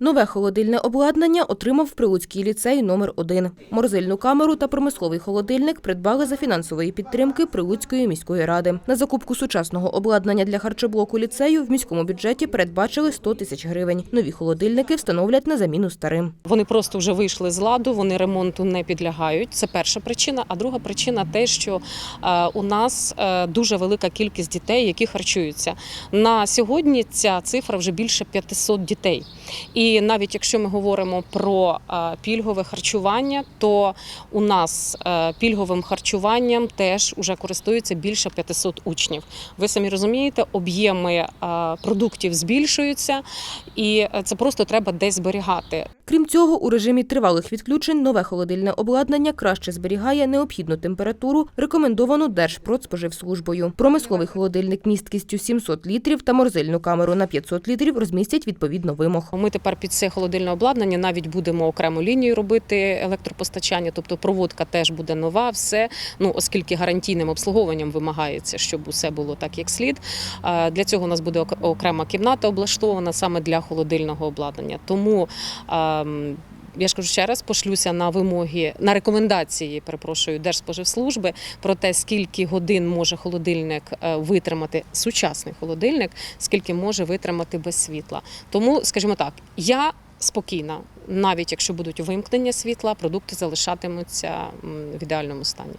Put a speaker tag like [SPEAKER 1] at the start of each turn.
[SPEAKER 1] Нове холодильне обладнання отримав Прилуцький ліцей номер 1 Морозильну камеру та промисловий холодильник придбали за фінансової підтримки Прилуцької міської ради. На закупку сучасного обладнання для харчоблоку ліцею в міському бюджеті передбачили 100 тисяч гривень. Нові холодильники встановлять на заміну старим.
[SPEAKER 2] Вони просто вже вийшли з ладу, вони ремонту не підлягають. Це перша причина. А друга причина те, що е, у нас е, дуже велика кількість дітей, які харчуються. На сьогодні ця цифра вже більше 500 дітей. І навіть якщо ми говоримо про пільгове харчування, то у нас е, пільговим харчуванням теж уже користуються більше 500 учнів. Ви самі розумієте, об'єми продуктів збільшуються, і е, це просто треба десь зберігати.
[SPEAKER 1] Крім цього, у режимі тривалих відключень нове холодильне обладнання краще зберігає необхідну температуру, рекомендовану Держпродспоживслужбою. Промисловий холодильник місткістю 700 літрів та морозильну камеру на 500 літрів розмістять відповідно вимог.
[SPEAKER 2] Ми тепер під це холодильне обладнання навіть будемо окрему лінію робити електропостачання, тобто проводка теж буде нова, все ну оскільки гарантійним обслуговуванням вимагається, щоб усе було так, як слід. Для цього у нас буде окрема кімната облаштована саме для холодильного обладнання. Тому ем, я ж кажу ще раз, пошлюся на вимоги, на рекомендації, перепрошую, Держспоживслужби про те, скільки годин може холодильник е, витримати, сучасний холодильник, скільки може витримати без світла. Тому, скажімо так, я спокійна, навіть якщо будуть вимкнення світла, продукти залишатимуться в ідеальному стані.